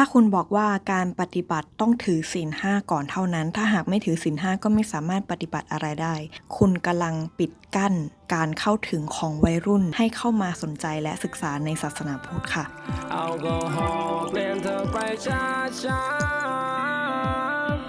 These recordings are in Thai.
ถ้าคุณบอกว่าการปฏิบัติต้องถือศีลห้าก่อนเท่านั้น ถ้าหากไม่ถือศีลห้าก็ไม่สามารถปฏิบัติอะไรได้ คุณกำลังปิดกั้นการเข้าถึงของวัยรุ่นให้เข้ามาสนใจและศึกษาในศาสนาพุทธค่ะ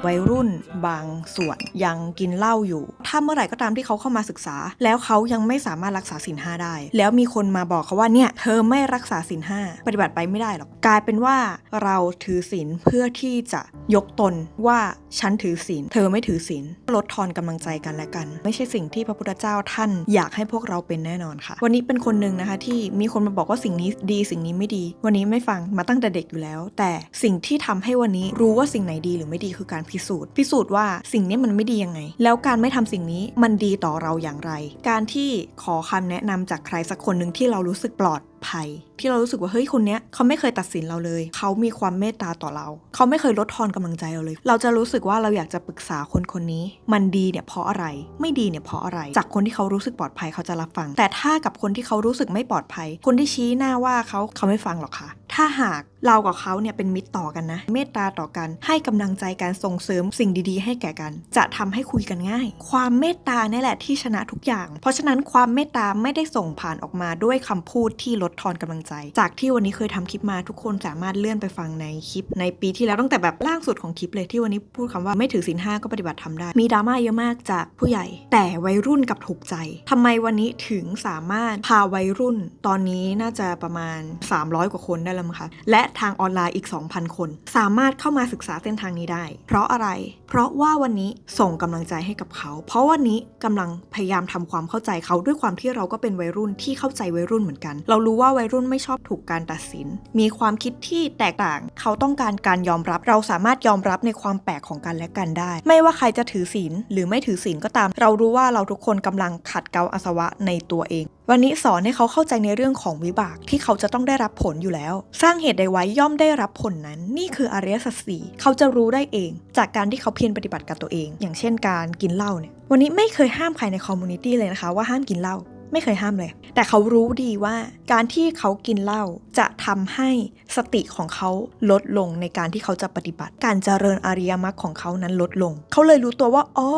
วัยรุ่นบางส่วนยังกินเหล้าอยู่ ถ้าเมื่อไหร่ก็ตามที่เขาเข้ามาศึกษา แล้วเขายังไม่สามารถรักษาศีลห้าได้ แล้วมีคนมาบอกเขาว่าเนี่ยเธอไม่รักษาศีลห้าปฏิบัติไปไม่ได้หรอก กลายเป็นว่าเราถือศีลเพื่อที่จะยกตนว่าฉันถือศีลเธอไม่ถือศีลลดทอนกำลังใจกันและกัน ไม่ใช่สิ่งที่พระพุทธเจ้าท่านอยากให้พวกเราเป็นแน่นอนค่ะ วันนี้เป็นคนหนึ่งนะคะที่มีคนมาบอกว่าสิ่งนี้ดีสิ่งนี้ไม่ดี วันนี้ไม่ฟังมาตั้งแต่เด็กอยู่แล้ว แต่สิ่งที่ทำให้วันนี้รู้ว่าสิ่งไหนดีหรือไม่ดีคือการพิสูจน์ พิสูจน์ว่าสิ่งนี้มันไม่ดียังไง แล้วการไม่ทำสิ่งนี้มันดีต่อเราอย่างไร การที่ขอคำแนะนำจากใครสักคนหนึ่งที่เรารู้สึกปลอดภัยที่เรารู้สึกว่าเฮ้ยคนเนี้ยเขาไม่เคยตัดสินเราเลย เขามีความเมตตาต่อเรา เขาไม่เคยลดทอนกำลังใจเราเลย เราจะรู้สึกว่าเราอยากจะปรึกษาคนคนนี้ มันดีเนี่ยเพราะอะไร ไม่ดีเนี่ยเพราะอะไร จากคนที่เขารู้สึกปลอดภัยเขาจะรับฟัง แต่ถ้ากับคนที่เขารู้สึกไม่ปลอดภัย คนที่ชี้หน้าว่าเขาเขาไม่ฟังหรอกค่ะ ถ้าหากเรากับเขาเนี่ยเป็นมิตรต่อกันนะ เมตตาต่อกัน ให้กำลังใจการส่งเสริมสิ่งดีๆ ให้แก่กัน จะทำให้คุยกันง่าย ความเมตตาเนี่ยแหละที่ชนะทุกอย่าง เพราะฉะนั้นความเมตตาไม่ได้ส่งผ่านออกมาด้วยคำพูดที่ลดทอนกำลังใจ จากที่วันนี้เคยทำคลิปมาทุกคนสามารถเลื่อนไปฟังในคลิป ในปีที่แล้วตั้งแต่แบบล่างสุดของคลิปเลยที่วันนี้พูดคำว่าไม่ถือศีลห้าก็ปฏิบัติทำได้ มีดราม่าเยอะมากจากผู้ใหญ่ แต่วัยรุ่นกับถูกใจทำไมวันนี้ถึงสามารถพาวัยรุ่น ตอนนี้น่าจะประมาณ 300 กว่าคนได้แล้วมั้งคะและทางออนไลน์อีก 2,000 คน สามารถเข้ามาศึกษาเส้นทางนี้ได้ เพราะอะไร เพราะว่าวันนี้ส่งกำลังใจให้กับเขา เพราะวันนี้กำลังพยายามทำความเข้าใจเขาด้วยความที่เราก็เป็นวัยรุ่นที่เข้าใจวัยรุ่นเหมือนกัน เรารู้ว่าวัยรุ่นไม่ชอบถูกการตัดสิน มีความคิดที่แตกต่าง เขาต้องการการยอมรับ เราสามารถยอมรับในความแปลกของกันและกันได้ ไม่ว่าใครจะถือศีลหรือไม่ถือศีลก็ตาม เรารู้ว่าเราทุกคนกำลังขัดเกลาอาสวะในตัวเอง วันนี้สอนให้เขาเข้าใจในเรื่องของวิบากที่เขาจะต้องได้รับผลอยู่แล้ว สร้างเหตุใดไว้ย่อมได้รับผลนั้น นี่คืออริยสัจสี่เขาจะรู้ได้เอง จากการที่เขาเพียรปฏิบัติกับตัวเอง อย่างเช่นการกินเหล้าเนี่ยวันนี้ไม่เคยห้ามใครในคอมมูนิตี้เลยนะคะว่าห้ามกินเหล้า ไม่เคยห้ามเลย แต่เขารู้ดีว่าการที่เขากินเหล้าจะทำให้สติของเขาลดลงในการที่เขาจะปฏิบัติ การเจริญอริยมรรคของเขานั้นลดลง เขาเลยรู้ตัวว่าอ๋อ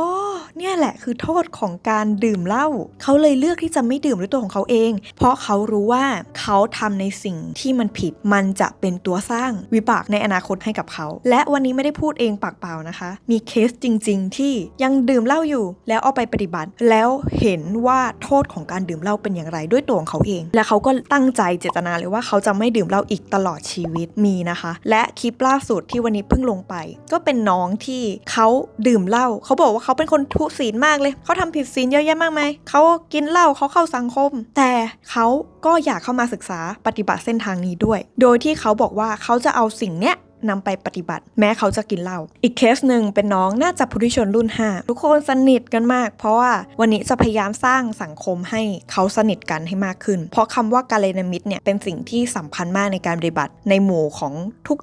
เนี่ยแหละคือโทษของการดื่มเหล้าเขาเลยเลือกที่จะไม่ดื่มด้วยตัวของเขาเอง เพราะเขารู้ว่าเขาทำในสิ่งที่มันผิดมันจะเป็นตัวสร้างวิบากในอนาคตให้กับเขา และวันนี้ไม่ได้พูดเองปากเปล่านะคะ มีเคสจริง ๆ ที่ยังดื่มเหล้าอยู่ แล้วเอาไปปฏิบัติ แล้วเห็นว่าโทษของการการดื่มเหล้าเป็นอย่างไรด้วยตัวของเขาเอง และเขาก็ตั้งใจเจตนาเลยว่าเขาจะไม่ดื่มเหล้าอีกตลอดชีวิตมีนะคะ และคลิปล่าสุดที่วันนี้เพิ่งลงไป ก็เป็นน้องที่เขาดื่มเหล้าเขาบอกว่าเขาเป็นคนทุศีลมากเลย เขาทำผิดศีลเยอะแยะมากมายเขากินเหล้าเขาเข้าสังคม แต่เขาก็อยากเข้ามาศึกษาปฏิบัติเส้นทางนี้ด้วย โดยที่เขาบอกว่าเขาจะเอาสิ่งเนี้ย นำไปปฏิบัติ แม้เขาจะกินเหล้าอีกเคสหนึ่งเป็นน้องน่าจะผู้ชนรุ่น 5 ทุกคนสนิทกันมาก เพราะว่าวันนี้จะพยายามสร้างสังคมให้เขาสนิทกันให้มากขึ้น เพราะคำว่าการเลนามิตรเนี่ยเป็นสิ่งที่สำคัญมากในการปฏิบัติในหมู่ของ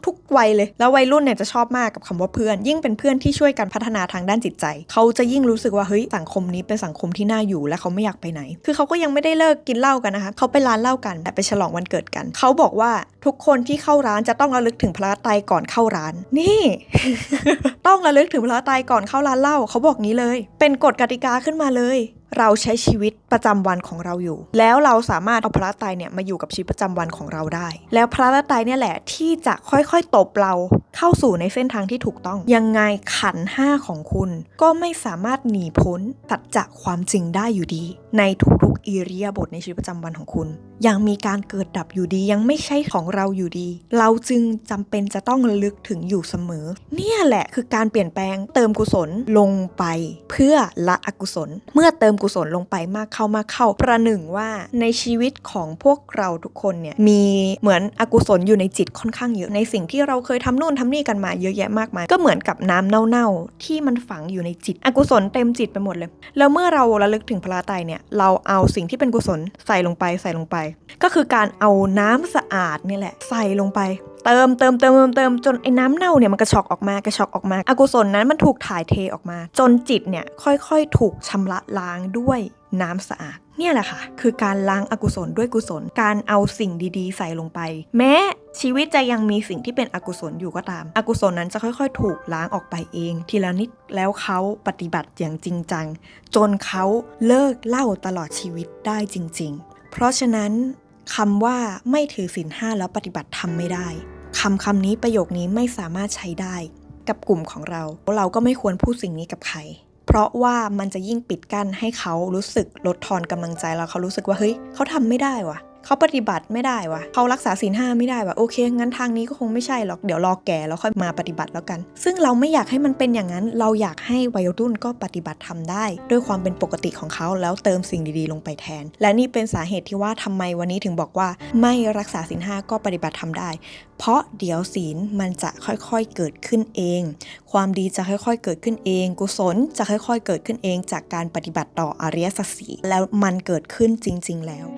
ทุกๆวัยเลย แล้ววัยรุ่นเนี่ยจะชอบมากกับคำว่าเพื่อน ยิ่งเป็นเพื่อนที่ช่วยกันพัฒนาทางด้านจิตใจ เขาจะยิ่งรู้สึกว่าเฮ้ยสังคมนี้เป็นสังคมที่น่าอยู่และเขาไม่อยากไปไหน คือเขาก็ยังไม่ได้เลิกกินเหล้ากันนะคะเขาไปร้านเหล้ากันแต่ไปฉลองวันเกิดกัน เขาบอกว่าทุกคนที่เข้าร้านจะต้องระลึกถึงพระไตรก่อนเข้าร้าน นี่ ต้องระลึกถึงพระไตรก่อนเข้าร้านเหล้าเขาบอกนี้เลย เป็นกฎกติกาขึ้นมาเลย เราใช้ชีวิตประจำวันของเราอยู่ แล้วเราสามารถเอาพระไตรเนี่ยมาอยู่กับชีวิตประจำวันของเราได้ แล้วพระไตรเนี่ยแหละที่จะค่อยๆตบเราเข้าสู่ในเส้นทางที่ถูกต้อง ยังไงขันห้าของคุณ ก็ไม่สามารถหนีพ้นสัดจจะความจริงได้อยู่ดี ในทุกๆอิริยาบถในชีวิตประจำวันของคุณ ยังมีการเกิดดับอยู่ดียังไม่ใช่ของเราอยู่ดี เราจึงจำเป็นจะต้องลึกถึงอยู่เสมอ เนี่ยแหละคือการเปลี่ยนแปลงเติมกุศลลงไป เพื่อละอกุศล เมื่อเติมกุศลลงไปมากเข้ามากเข้า ประหนึ่งว่าในชีวิตของพวกเราทุกคนเนี่ยมีเหมือนอกุศลอยู่ในจิตค่อนข้างเยอะในสิ่งที่เราเคยทำนู่นทำนี่กันมาเยอะแยะมากมาย ก็เหมือนกับน้ำเน่าๆที่มันฝังอยู่ในจิต อกุศลเต็มจิตไปหมดเลย แล้วเมื่อเราระลึกถึงพระไตรเนี่ยเราเอาสิ่งที่เป็นกุศลใส่ลงไปใส่ลงไป ก็คือการเอาน้ำสะอาดนี่แหละ ใส่ลงไปเติมเติมเติมเติมเติมจนไอ้น้ำเน่าเนี่ยมันกระชอกออกมากระชอกออกมาอากุศลนั้นมันถูกถ่ายเทออกมา จนจิตเนี่ยค่อยๆ ถูกชำระล้างด้วยน้ำสะอาด เนี่ยแหละค่ะ คือการล้างอากุศลด้วยกุศล การเอาสิ่งดีๆ ใส่ลงไป แม้ชีวิตจะยังมีสิ่งที่เป็นอกุศลอยู่ก็ตาม อกุศลนั้นจะค่อยๆ ถูกล้างออกไปเอง ทีละนิดแล้วเขาปฏิบัติอย่างจริงจัง จนเขาเลิกเล่าตลอดชีวิตได้จริง ๆ เพราะฉะนั้น คำว่าไม่ถือศีลห้าแล้วปฏิบัติทำไม่ได้คำคำนี้ประโยคนี้ไม่สามารถใช้ได้กับกลุ่มของเรา เราก็ไม่ควรพูดสิ่งนี้กับใคร เพราะว่ามันจะยิ่งปิดกั้นให้เขารู้สึกลดทอนกำลังใจแล้วเขารู้สึกว่าเฮ้ยเขาทำไม่ได้ว่ะ เขาปฏิบัติไม่ได้วะเขารักษาศีลห้าไม่ได้วะโอเค งั้นทางนี้ก็คงไม่ใช่หรอก เดี๋ยวรอแก่แล้วค่อยมาปฏิบัติแล้วกัน ซึ่งเราไม่อยากให้มันเป็นอย่างนั้น เราอยากให้วัยรุ่นก็ปฏิบัติทำได้ ด้วยความเป็นปกติของเขาแล้วเติมสิ่งดีๆ ลงไปแทน และนี่เป็นสาเหตุที่ว่าทำไมวันนี้ถึงบอกว่า ไม่รักษาศีลห้าก็ปฏิบัติทำได้ เพราะเดี๋ยวศีลมันจะค่อยๆเกิดขึ้นเอง ความดีจะค่อยๆเกิดขึ้นเอง กุศลจะค่อย ๆ เกิดขึ้นเอง จากการปฏิบัติต่ออริยสัจสีแล้วมันเกิดขึ้นจริง ๆ แล้ว